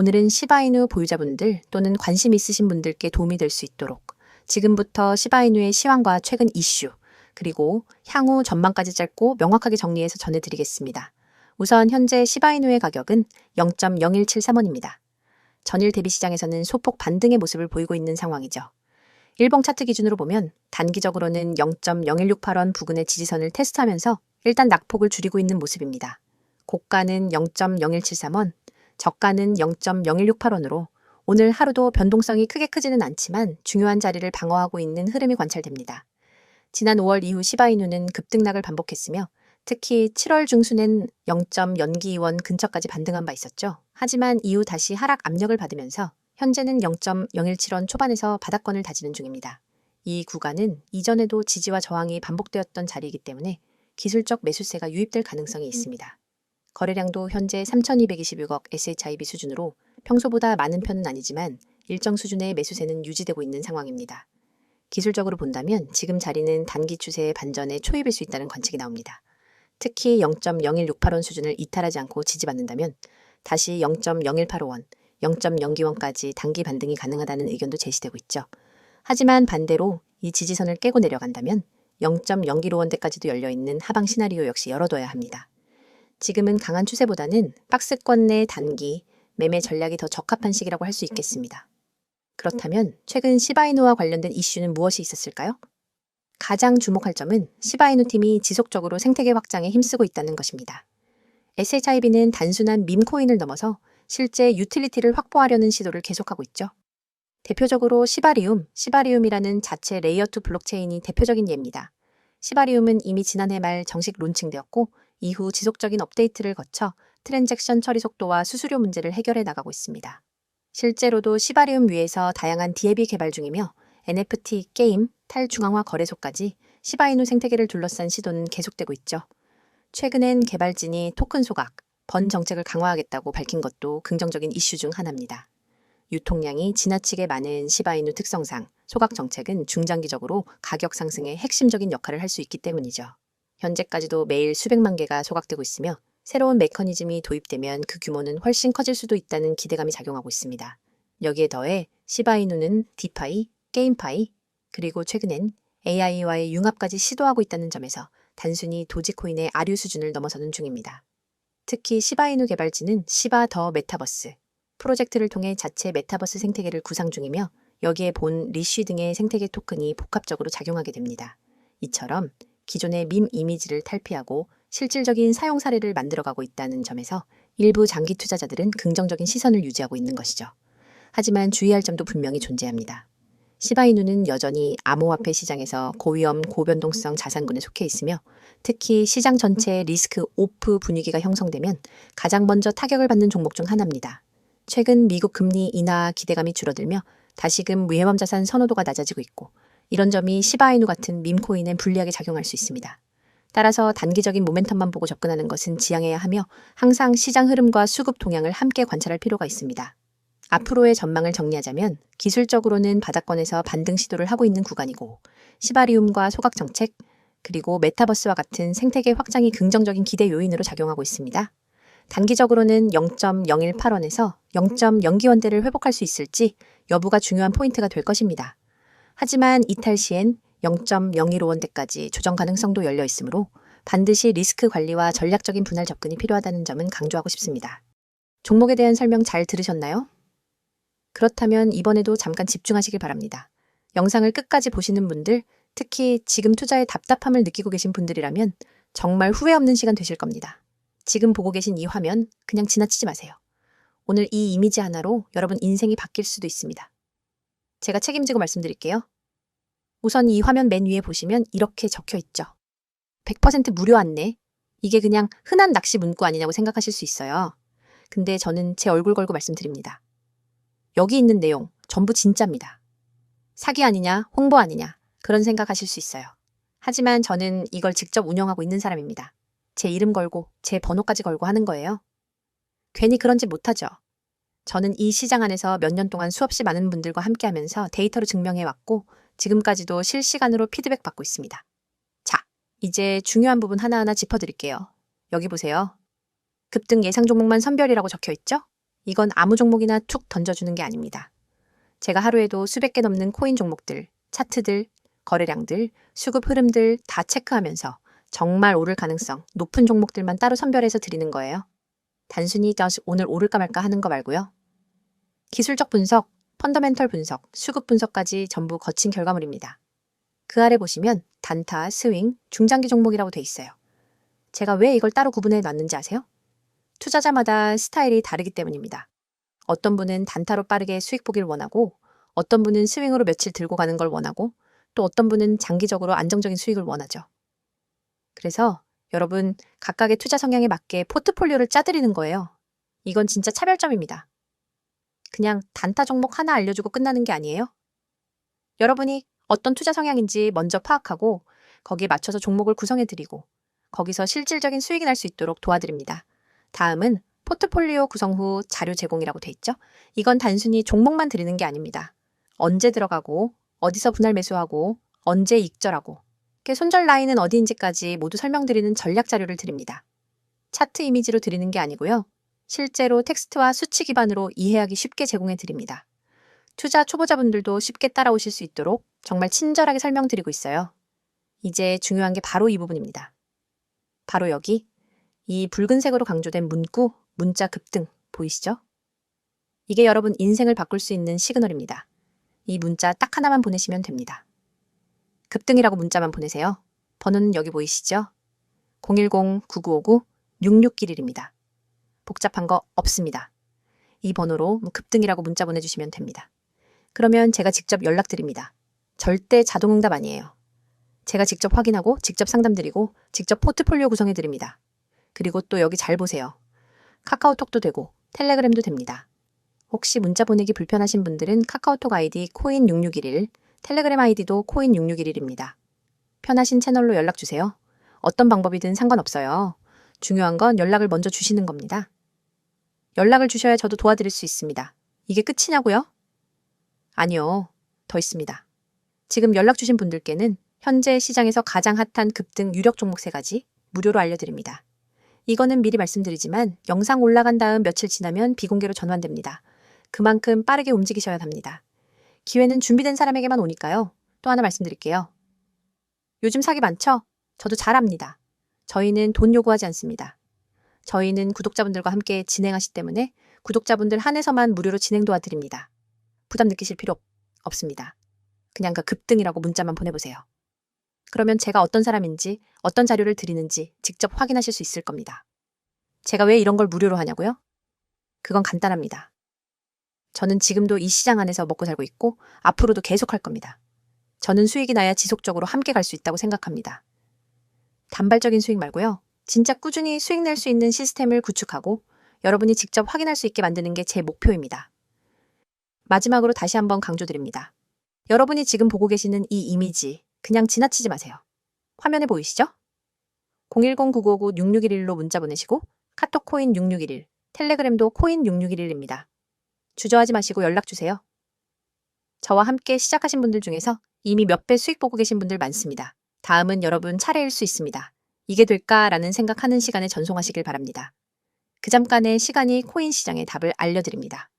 오늘은 시바이누 보유자분들 또는 관심 있으신 분들께 도움이 될 수 있도록 지금부터 시바이누의 시황과 최근 이슈, 그리고 향후 전망까지 짧고 명확하게 정리해서 전해드리겠습니다. 우선 현재 시바이누의 가격은 0.0173원입니다. 전일 대비 시장에서는 소폭 반등의 모습을 보이고 있는 상황이죠. 일봉 차트 기준으로 보면 단기적으로는 0.0168원 부근의 지지선을 테스트하면서 일단 낙폭을 줄이고 있는 모습입니다. 고가는 0.0173원, 저가는 0.0168원으로 오늘 하루도 변동성이 크게 크지는 않지만 중요한 자리를 방어하고 있는 흐름이 관찰됩니다. 지난 5월 이후 시바이누는 급등락을 반복했으며 특히 7월 중순엔 0점 연기원 근처까지 반등한 바 있었죠. 하지만 이후 다시 하락 압력을 받으면서 현재는 0.017원 초반에서 바닥권을 다지는 중입니다. 이 구간은 이전에도 지지와 저항이 반복되었던 자리이기 때문에 기술적 매수세가 유입될 가능성이 있습니다. 거래량도 현재 3,226억 SHIB 수준으로 평소보다 많은 편은 아니지만 일정 수준의 매수세는 유지되고 있는 상황입니다. 기술적으로 본다면 지금 자리는 단기 추세의 반전에 초입일 수 있다는 관측이 나옵니다. 특히 0.0168원 수준을 이탈하지 않고 지지받는다면 다시 0.0185원, 0.02원까지 단기 반등이 가능하다는 의견도 제시되고 있죠. 하지만 반대로 이 지지선을 깨고 내려간다면 0.015원대까지도 열려있는 하방 시나리오 역시 열어둬야 합니다. 지금은 강한 추세보다는 박스권 내 단기, 매매 전략이 더 적합한 시기라고 할 수 있겠습니다. 그렇다면 최근 시바이누와 관련된 이슈는 무엇이 있었을까요? 가장 주목할 점은 시바이누 팀이 지속적으로 생태계 확장에 힘쓰고 있다는 것입니다. SHIB는 단순한 밈코인을 넘어서 실제 유틸리티를 확보하려는 시도를 계속하고 있죠. 대표적으로 시바리움, 시바리움이라는 자체 레이어2 블록체인이 대표적인 예입니다. 시바리움은 이미 지난해 말 정식 론칭되었고 이후 지속적인 업데이트를 거쳐 트랜잭션 처리 속도와 수수료 문제를 해결해 나가고 있습니다. 실제로도 시바리움 위에서 다양한 DAB 개발 중이며 NFT, 게임, 탈중앙화 거래소까지 시바이누 생태계를 둘러싼 시도는 계속되고 있죠. 최근엔 개발진이 토큰 소각, 번 정책을 강화하겠다고 밝힌 것도 긍정적인 이슈 중 하나입니다. 유통량이 지나치게 많은 시바이누 특성상 소각 정책은 중장기적으로 가격 상승에 핵심적인 역할을 할 수 있기 때문이죠. 현재까지도 매일 수백만 개가 소각되고 있으며 새로운 메커니즘이 도입되면 그 규모는 훨씬 커질 수도 있다는 기대감이 작용하고 있습니다. 여기에 더해 시바이누는 디파이, 게임파이, 그리고 최근엔 AI와의 융합까지 시도하고 있다는 점에서 단순히 도지코인의 아류 수준을 넘어서는 중입니다. 특히 시바이누 개발진은 시바 더 메타버스 프로젝트를 통해 자체 메타버스 생태계를 구상 중이며 여기에 본 리쉬 등의 생태계 토큰이 복합적으로 작용하게 됩니다. 이처럼 기존의 밈 이미지를 탈피하고 실질적인 사용 사례를 만들어가고 있다는 점에서 일부 장기 투자자들은 긍정적인 시선을 유지하고 있는 것이죠. 하지만 주의할 점도 분명히 존재합니다. 시바이누는 여전히 암호화폐 시장에서 고위험 고변동성 자산군에 속해 있으며 특히 시장 전체의 리스크 오프 분위기가 형성되면 가장 먼저 타격을 받는 종목 중 하나입니다. 최근 미국 금리 인하 기대감이 줄어들며 다시금 위험 자산 선호도가 낮아지고 있고 이런 점이 시바이누 같은 밈코인엔 불리하게 작용할 수 있습니다. 따라서 단기적인 모멘텀만 보고 접근하는 것은 지양해야 하며 항상 시장 흐름과 수급 동향을 함께 관찰할 필요가 있습니다. 앞으로의 전망을 정리하자면 기술적으로는 바닥권에서 반등 시도를 하고 있는 구간이고 시바리움과 소각 정책 그리고 메타버스와 같은 생태계 확장이 긍정적인 기대 요인으로 작용하고 있습니다. 단기적으로는 0.018원에서 0.0기원대를 회복할 수 있을지 여부가 중요한 포인트가 될 것입니다. 하지만 이탈 시엔 0.015원대까지 조정 가능성도 열려 있으므로 반드시 리스크 관리와 전략적인 분할 접근이 필요하다는 점은 강조하고 싶습니다. 종목에 대한 설명 잘 들으셨나요? 그렇다면 이번에도 잠깐 집중하시길 바랍니다. 영상을 끝까지 보시는 분들, 특히 지금 투자에 답답함을 느끼고 계신 분들이라면 정말 후회 없는 시간 되실 겁니다. 지금 보고 계신 이 화면 그냥 지나치지 마세요. 오늘 이 이미지 하나로 여러분 인생이 바뀔 수도 있습니다. 제가 책임지고 말씀드릴게요. 우선 이 화면 맨 위에 보시면 이렇게 적혀 있죠. 100% 무료 안내. 이게 그냥 흔한 낚시 문구 아니냐고 생각하실 수 있어요. 근데 저는 제 얼굴 걸고 말씀드립니다. 여기 있는 내용 전부 진짜입니다. 사기 아니냐, 홍보 아니냐, 그런 생각하실 수 있어요. 하지만 저는 이걸 직접 운영하고 있는 사람입니다. 제 이름 걸고, 제 번호까지 걸고 하는 거예요. 괜히 그런 짓 못하죠. 저는 이 시장 안에서 몇 년 동안 수없이 많은 분들과 함께 하면서 데이터로 증명해 왔고, 지금까지도 실시간으로 피드백 받고 있습니다. 자, 이제 중요한 부분 하나하나 짚어드릴게요. 여기 보세요. 급등 예상 종목만 선별이라고 적혀 있죠? 이건 아무 종목이나 툭 던져주는 게 아닙니다. 제가 하루에도 수백 개 넘는 코인 종목들, 차트들, 거래량들, 수급 흐름들 다 체크하면서 정말 오를 가능성 높은 종목들만 따로 선별해서 드리는 거예요. 단순히 오늘 오를까 말까 하는 거 말고요. 기술적 분석, 펀더멘털 분석, 수급 분석까지 전부 거친 결과물입니다. 그 아래 보시면 단타, 스윙, 중장기 종목이라고 돼 있어요. 제가 왜 이걸 따로 구분해 놨는지 아세요? 투자자마다 스타일이 다르기 때문입니다. 어떤 분은 단타로 빠르게 수익 보기를 원하고, 어떤 분은 스윙으로 며칠 들고 가는 걸 원하고, 또 어떤 분은 장기적으로 안정적인 수익을 원하죠. 그래서 여러분 각각의 투자 성향에 맞게 포트폴리오를 짜드리는 거예요. 이건 진짜 차별점입니다. 그냥 단타 종목 하나 알려주고 끝나는 게 아니에요. 여러분이 어떤 투자 성향인지 먼저 파악하고 거기에 맞춰서 종목을 구성해드리고 거기서 실질적인 수익이 날 수 있도록 도와드립니다. 다음은 포트폴리오 구성 후 자료 제공이라고 돼 있죠. 이건 단순히 종목만 드리는 게 아닙니다. 언제 들어가고 어디서 분할 매수하고 언제 익절하고 손절 라인은 어디인지까지 모두 설명드리는 전략 자료를 드립니다. 차트 이미지로 드리는 게 아니고요. 실제로 텍스트와 수치 기반으로 이해하기 쉽게 제공해 드립니다. 투자 초보자분들도 쉽게 따라오실 수 있도록 정말 친절하게 설명드리고 있어요. 이제 중요한 게 바로 이 부분입니다. 바로 여기 이 붉은색으로 강조된 문구, 문자 급등 보이시죠? 이게 여러분 인생을 바꿀 수 있는 시그널입니다. 이 문자 딱 하나만 보내시면 됩니다. 급등이라고 문자만 보내세요. 번호는 여기 보이시죠? 010-9959-6611입니다. 복잡한 거 없습니다. 이 번호로 뭐 급등이라고 문자 보내주시면 됩니다. 그러면 제가 직접 연락드립니다. 절대 자동응답 아니에요. 제가 직접 확인하고 직접 상담드리고 직접 포트폴리오 구성해드립니다. 그리고 또 여기 잘 보세요. 카카오톡도 되고 텔레그램도 됩니다. 혹시 문자 보내기 불편하신 분들은 카카오톡 아이디 코인6611, 텔레그램 아이디도 코인6611입니다. 편하신 채널로 연락 주세요. 어떤 방법이든 상관없어요. 중요한 건 연락을 먼저 주시는 겁니다. 연락을 주셔야 저도 도와드릴 수 있습니다. 이게 끝이냐고요? 아니요. 더 있습니다. 지금 연락 주신 분들께는 현재 시장에서 가장 핫한 급등 유력 종목 세 가지 무료로 알려드립니다. 이거는 미리 말씀드리지만 영상 올라간 다음 며칠 지나면 비공개로 전환됩니다. 그만큼 빠르게 움직이셔야 합니다. 기회는 준비된 사람에게만 오니까요. 또 하나 말씀드릴게요. 요즘 사기 많죠? 저도 잘 압니다. 저희는 돈 요구하지 않습니다. 저희는 구독자분들과 함께 진행하시기 때문에 구독자분들 한해서만 무료로 진행 도와드립니다. 부담 느끼실 필요 없- 없습니다. 그냥 그 급등이라고 문자만 보내보세요. 그러면 제가 어떤 사람인지 어떤 자료를 드리는지 직접 확인하실 수 있을 겁니다. 제가 왜 이런 걸 무료로 하냐고요? 그건 간단합니다. 저는 지금도 이 시장 안에서 먹고 살고 있고 앞으로도 계속 할 겁니다. 저는 수익이 나야 지속적으로 함께 갈 수 있다고 생각합니다. 단발적인 수익 말고요. 진짜 꾸준히 수익 낼 수 있는 시스템을 구축하고 여러분이 직접 확인할 수 있게 만드는 게 제 목표입니다. 마지막으로 다시 한번 강조드립니다. 여러분이 지금 보고 계시는 이 이미지 그냥 지나치지 마세요. 화면에 보이시죠? 010-9959-6611로 문자 보내시고 카톡 코인 6611, 텔레그램도 코인 6611입니다. 주저하지 마시고 연락 주세요. 저와 함께 시작하신 분들 중에서 이미 몇 배 수익 보고 계신 분들 많습니다. 다음은 여러분 차례일 수 있습니다. 이게 될까라는 생각하는 시간에 전송하시길 바랍니다. 그 잠깐의 시간이 코인 시장의 답을 알려드립니다.